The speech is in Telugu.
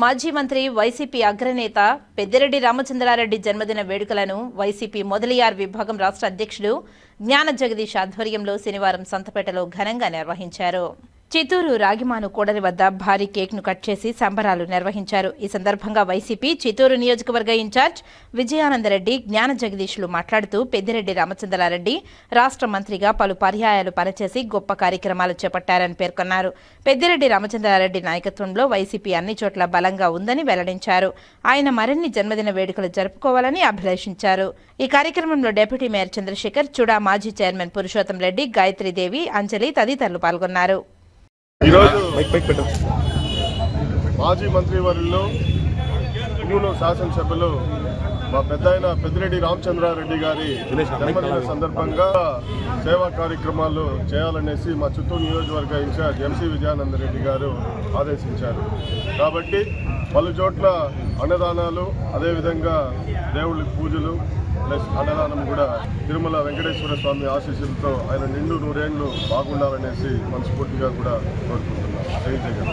మాజీ మంత్రి వైసీపీ అగ్రనేత పెద్దిరెడ్డి రామచంద్రారెడ్డి జన్మదిన వేడుకలను వైసీపీ మొదలియార్ విభాగం రాష్ట్ర అధ్యక్షుడు జ్ఞాన జగదీష్ ఆధ్వర్యంలో శనివారం సంతపేటలో ఘనంగా నిర్వహించారు. చిత్తూరు రాగిమాను కూడలి వద్ద భారీ కేక్ను కట్ చేసి సంబరాలు నిర్వహించారు. ఈ సందర్భంగా వైసీపీ చిత్తూరు నియోజకవర్గ ఇన్ఛార్జ్ విజయానందరెడ్డి జ్ఞాన జగదీష్లు మాట్లాడుతూ పెద్దిరెడ్డి రామచంద్రారెడ్డి రాష్ట్ర మంత్రిగా పలు పర్యాయాలు పనిచేసి గొప్ప కార్యక్రమాలు చేపట్టారని పేర్కొన్నారు. పెద్దిరెడ్డి రామచంద్రారెడ్డి నాయకత్వంలో వైసీపీ అన్ని చోట్ల బలంగా ఉందని వెల్లడించారు. ఆయన మరిన్ని జన్మదిన వేడుకలు జరుపుకోవాలని అభిలషించారు. ఈ కార్యక్రమంలో డిప్యూటీ మేయర్ చంద్రశేఖర్ చుడా మాజీ చైర్మన్ పురుషోత్తం రెడ్డి గాయత్రీదేవి అంజలి తదితరులు పాల్గొన్నారు. ఈరోజు మాజీ మంత్రివర్యులు పుంగూరు శాసనసభ్యులు మా పెద్ద ఆయన పెద్దిరెడ్డి రామచంద్రారెడ్డి గారి జన్మదిన. సందర్భంగా సేవా కార్యక్రమాలు చేయాలనేసి మా చిత్తూరు నియోజకవర్గ ఇన్ఛార్జ్ ఎంసీ విజయానందరెడ్డి గారు ఆదేశించారు. కాబట్టి పలు చోట్ల అన్నదానాలు అదేవిధంగా దేవుళ్ళ పూజలు ప్లస్ అన్నదానం కూడా తిరుమల వెంకటేశ్వర స్వామి ఆశీస్సులతో ఆయన నిండు నూరేళ్ళు బాగుండాలనేసి మనస్ఫూర్తిగా కూడా కోరుకుంటున్నాం జై జగన్.